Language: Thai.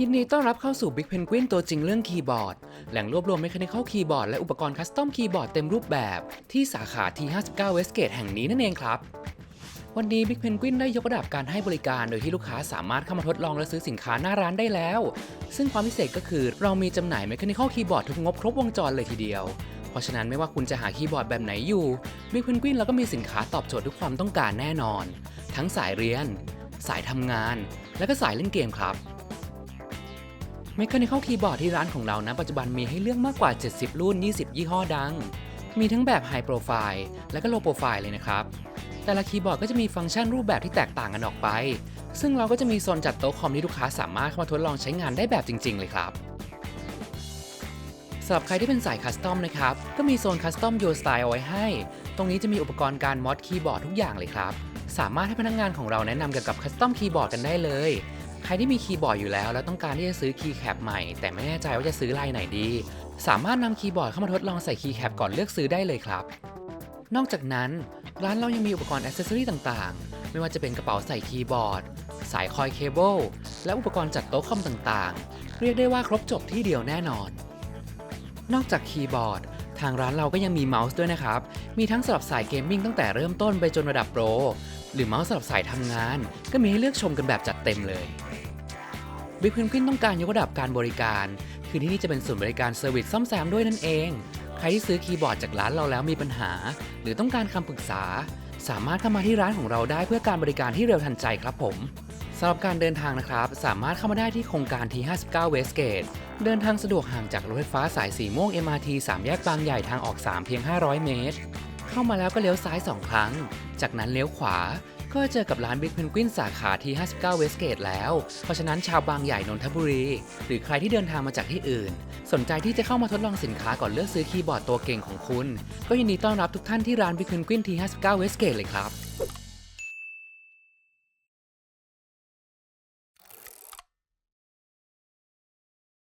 ยินดีต้อนรับเข้าสู่ Big Penguin ตัวจริงเรื่องคีย์บอร์ด แหล่งรวบรวม Mechanical Keyboard และอุปกรณ์คัสตอมคีย์บอร์ดเต็มรูปแบบ ที่สาขา T59 Westgate แห่งนี้นั่นเองครับ วันนี้ Big Penguin ได้ยกระดับการให้บริการโดยที่ลูกค้าสามารถเข้ามาทดลองและซื้อสินค้าหน้าร้านได้แล้ว ซึ่งความพิเศษก็คือเรามีจำหน่าย Mechanical Keyboard ทุกงบครบวงจรเลยทีเดียว เพราะฉะนั้นไม่ว่าคุณจะหาคีย์บอร์ดแบบไหนอยู่ Big Penguin เราก็มีสินค้าตอบโจทย์ทุกความต้องการแน่นอน ทั้งสายเรียน สายทำงาน และก็สายเล่นเกมครับ Mechanical Keyboard ที่ร้านของเรานะปัจจุบันมีให้เลือกมากกว่า 70 รุ่น 20 ยี่ห้อดัง มีทั้งแบบ High Profile และก็ Low Profile เลยนะครับ แต่ละคีย์บอร์ดก็จะมีฟังก์ชันรูปแบบที่แตกต่างกันออกไป ซึ่งเราก็จะมีโซนจัดโต๊ะคอมที่ลูกค้าสามารถเข้ามาทดลองใช้งานได้แบบจริง ๆ เลยครับสำหรับใครที่เป็นสายคัสตอมนะครับ ก็มีโซนคัสตอม Your Style เอาไว้ให้ ตรงนี้จะมีอุปกรณ์การมอดคีย์บอร์ดทุกอย่างเลยครับ สามารถให้พนักงานของเราแนะนำเกี่ยวกับคัสตอมคีย์บอร์ดกันได้เลย ใครที่มีคีย์บอร์ดอยู่แล้ว แล้วต้องการที่จะซื้อคีย์แคปใหม่ แต่ไม่แน่ใจว่าจะซื้อลายไหนดี สามารถนำคีย์บอร์ดเข้ามาทดลองใส่คีย์แคปก่อนเลือกซื้อได้เลยครับ นอกจากนั้น ร้านเรายังมีอุปกรณ์อ c เซสซอรีต่างๆ ไม่ว่าจะเป็นกระเป๋าใส่คีย์บอร์ด สายคอยเคเบิลและอุปกรณ์จัดโต๊ะคอมต่างๆ เรียกได้ว่าครบจบที่เดียวแน่นอน นอกจากคีย์บอร์ดทางร้านเราก็ยังมีเมาส์ด้วยนะครับ มีทั้งสำหรับสายเกมมิ่งตั้งแต่เริ่มต้นไปจนระดับโปร หรือเมาส์สำหรับสายทำงาน ก็มีให้เลือกชมกันแบบจัดเต็มเลย Big Penguin ต้องการยกระดับการบริการ คือที่นี่จะเป็นศูนย์บริการเซอร์วิสซ่อมแซมด้วยนั่นเอง ใครที่ซื้อคีย์บอร์ดจากร้านเราแล้วมีปัญหา หรือต้องการคำปรึกษา สามารถเข้ามาที่ร้านของเราได้เพื่อการบริการที่เร็วทันใจครับผมสำหรับการเดินทางนะครับ สามารถเข้ามาได้ที่โครงการที่59 Westgate เดินทางสะดวกห่างจากรถไฟฟ้าสายสีม่วง MRT 3 แยกบางใหญ่ทางออก 3 เพียง 500 เมตร เข้ามาแล้วก็เลี้ยวซ้าย 2 ครั้ง จากนั้นเลี้ยวขวา ก็เจอกับร้านบิ๊กเพนกวินสาขาที่ 59 เวสเกตแล้ว เพราะฉะนั้นชาวบางใหญ่นนทบุรี หรือใครที่เดินทางมาจากที่อื่น สนใจที่จะเข้ามาทดลองสินค้าก่อนเลือกซื้อคีย์บอร์ดตัวเก่งของคุณ ก็ยินดีต้อนรับทุกท่านที่ร้านบิ๊กเพนกวินที่ 59 เวสเกตเลยครับ